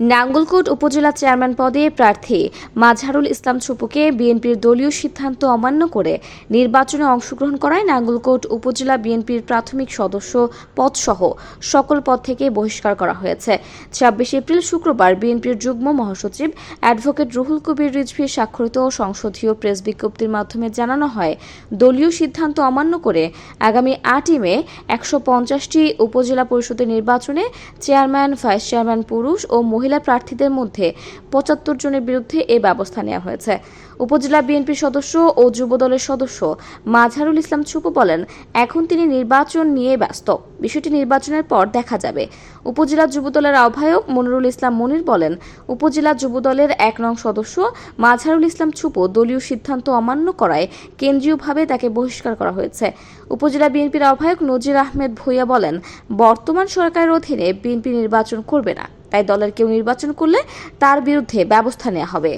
নাঙ্গলকোট উপজেলা চেয়ারম্যান পদে প্রার্থী মাঝহারুল ইসলাম ছুপুকে বিএনপির দলীয় সিদ্ধান্ত অমান্য করে নির্বাচনে অংশগ্রহণ করায় নাঙ্গলকোট উপজেলা বিএনপির প্রাথমিক সদস্য পদসহ সকল পদ থেকে বহিষ্কার করা হয়েছে। ছাব্বিশ এপ্রিল শুক্রবার বিএনপির যুগ্ম মহাসচিব অ্যাডভোকেট রুহুল কবির রিজভি স্বাক্ষরিত সংসদীয় প্রেস বিজ্ঞপ্তির মাধ্যমে জানানো হয়, দলীয় সিদ্ধান্ত অমান্য করে আগামী আটই মে একশো পঞ্চাশটি উপজেলা পরিষদের নির্বাচনে চেয়ারম্যান, ভাইস চেয়ারম্যান পুরুষ ও মহিলা প্রার্থীদের মধ্যে পঁচাত্তর জনের বিরুদ্ধে এ ব্যবস্থা নেওয়া হয়েছে। উপজেলা বিএনপির সদস্য ও যুবদলের সদস্য মাঝহারুল ইসলাম ছুপু বলেন, এখন তিনি নির্বাচন নিয়ে ব্যস্ত। বিষয়টি নির্বাচনের পর দেখা যাবে। উপজেলা যুবদলের আহ্বায়ক মনিরুল ইসলাম মনির বলেন, উপজেলা যুবদলের এক নং সদস্য মাঝহারুল ইসলাম ছুপু দলীয় সিদ্ধান্ত অমান্য করায় কেন্দ্রীয়ভাবে তাকে বহিষ্কার করা হয়েছে। উপজেলা বিএনপির আহ্বায়ক নজির আহমেদ ভূঁইয়া বলেন, বর্তমান সরকারের অধীনে বিএনপি নির্বাচন করবে না। তাই দলের কেউ নির্বাচন করলে তার বিরুদ্ধে ব্যবস্থা নেওয়া হবে।